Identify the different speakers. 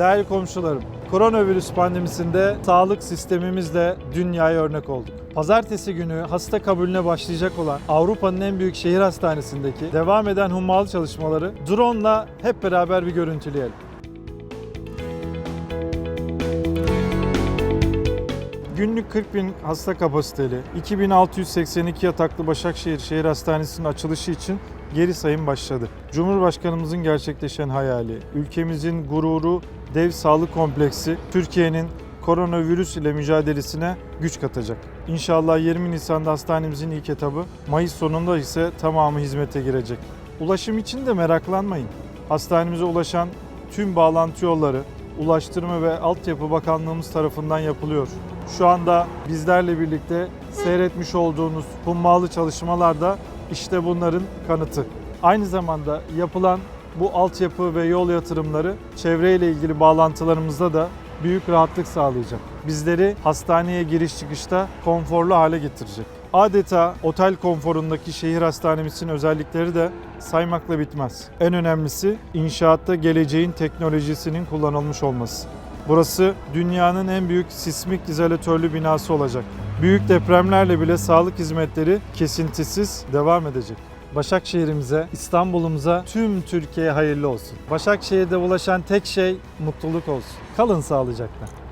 Speaker 1: Değerli komşularım, koronavirüs pandemisinde sağlık sistemimizle dünyaya örnek olduk. Pazartesi günü hasta kabulüne başlayacak olan Avrupa'nın en büyük şehir hastanesindeki devam eden hummalı çalışmaları drone'la hep beraber bir görüntüleyelim. Günlük 40 bin hasta kapasiteli 2682 yataklı Başakşehir Şehir Hastanesi'nin açılışı için geri sayım başladı. Cumhurbaşkanımızın gerçekleşen hayali, ülkemizin gururu, dev sağlık kompleksi Türkiye'nin koronavirüs ile mücadelesine güç katacak. İnşallah 20 Nisan'da hastanemizin ilk etabı, Mayıs sonunda ise tamamı hizmete girecek. Ulaşım için de meraklanmayın. Hastanemize ulaşan tüm bağlantı yolları Ulaştırma ve Altyapı Bakanlığımız tarafından yapılıyor. Şu anda bizlerle birlikte seyretmiş olduğunuz hummalı çalışmalar da işte bunların kanıtı. Aynı zamanda yapılan bu altyapı ve yol yatırımları çevreyle ilgili bağlantılarımızda da büyük rahatlık sağlayacak. Bizleri hastaneye giriş çıkışta konforlu hale getirecek. Adeta otel konforundaki şehir hastanemizin özellikleri de saymakla bitmez. En önemlisi inşaatta geleceğin teknolojisinin kullanılmış olması. Burası dünyanın en büyük sismik izolatörlü binası olacak. Büyük depremlerle bile sağlık hizmetleri kesintisiz devam edecek. Başakşehir'imize, İstanbul'umuza, tüm Türkiye'ye hayırlı olsun. Başakşehir'de ulaşan tek şey mutluluk olsun. Kalın sağlıcakla.